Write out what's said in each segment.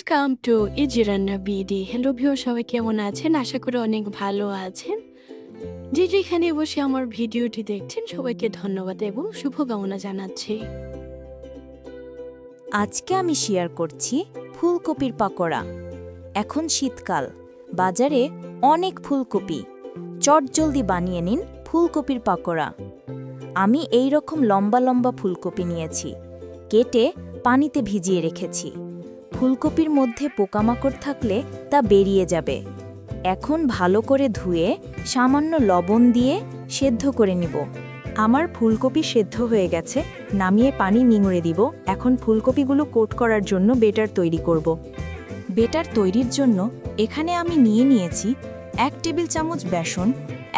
Welcome to ইজিরান্না BD hello view সবাই কেমন আছেন? আশা করি অনেক ভালো আছেন। যে যেখানে বসে আমার ভিডিওটি দেখছেন। সবাইকে ধন্যবাদ এবং শুভকামনা জানাচ্ছি। আজকে আমি শেয়ার করছি ফুলকপির পাকোড়া। এখন শীতকাল। বাজারে অনেক ফুলকপি। চটজলদি বানিয়ে নিন ফুলকপির পাকোড়া। আমি এই রকম লম্বা লম্বা ফুলকপি নিয়েছি। কেটে পানিতে ভিজিয়ে রেখেছি। ফুলকপির মধ্যে পোকামাকড় থাকলে তা বেরিয়ে যাবে। এখন ভালো করে ধুয়ে, সামান্য লবণ দিয়ে সেদ্ধ করে নিব। আমার ফুলকপি সেদ্ধ হয়ে গেছে, নামিয়ে পানি নিংড়ে দিব। এখন ফুলকপিগুলো কোট করার জন্য বেটার তৈরি করব। বেটার তৈরির জন্য এখানে আমি নিয়ে নিয়েছি এক টেবিল চামচ বেসন,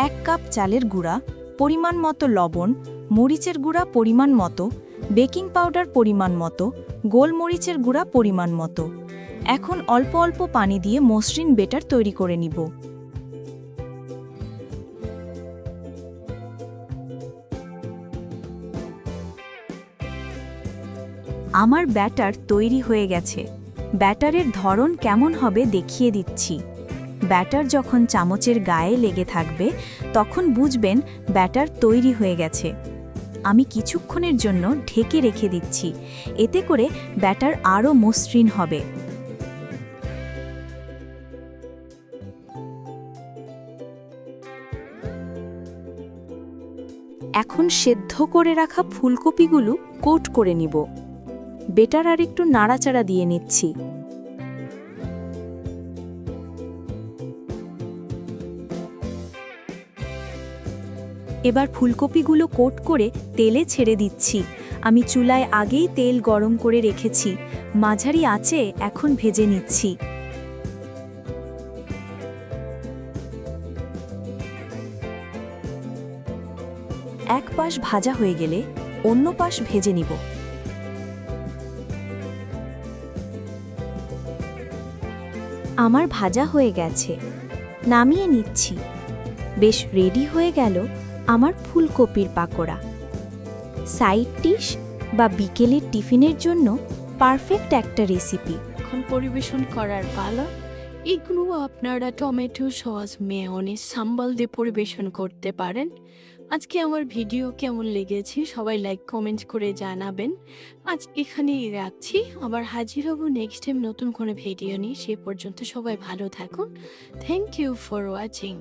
এক কাপ চালের গুঁড়া, পরিমাণ মতো লবণ, মরিচের গুঁড়া পরিমাণ মতো বেকিং পাউডার পরিমাণ মতো, গোলমরিচের গুঁড়া পরিমাণ মতো। এখন অল্প অল্প পানি দিয়ে মসৃণ বেটার তৈরি করে নিব। আমার ব্যাটার তৈরি হয়ে গেছে। ব্যাটারের ধরন কেমন হবে দেখিয়ে দিচ্ছি। ব্যাটার যখন চামচের গায়ে লেগে থাকবে, তখন বুঝবেন ব্যাটার তৈরি হয়ে গেছে। আমি কিছুক্ষণের জন্য ঢেকে রেখে দিচ্ছি। এতে করে ব্যাটার আরও মসৃণ হবে। এখন সেদ্ধ করে রাখা ফুলকপিগুলো কোট করে নিব। বেটার আর একটু নাড়াচাড়া দিয়ে নিচ্ছি। এবার ফুলকপিগুলো কোট করে তেলে ছেড়ে দিচ্ছি। আমি চুলায় আগেই তেল গরম করে রেখেছি। মাঝারি আঁচে এখন ভেজে নিচ্ছি। এক পাশ ভাজা হয়ে গেলে অন্য পাশ ভেজে নিব। আমার ভাজা হয়ে গেছে। নামিয়ে নিচ্ছি। বেশ রেডি হয়ে গেল। আমার ফুলকপির পাকোড়া। সাইড ডিশ বা বিকেলের টিফিনের জন্য পারফেক্ট একটা রেসিপি। এখন পরিবেশন করার পালা। এগুলো আপনারা টমেটো সস, মেয়নিজ, সাম্বাল দিয়ে পরিবেশন করতে পারেন। আজকে আমার ভিডিও কেমন লেগেছে সবাই লাইক কমেন্ট করে জানাবেন। আজ এখানেই রাখছি। আবার হাজির হব নেক্সট টাইম নতুন কোনো ভিডিও নিয়ে। সে পর্যন্ত সবাই ভালো থাকুন। Thank you for watching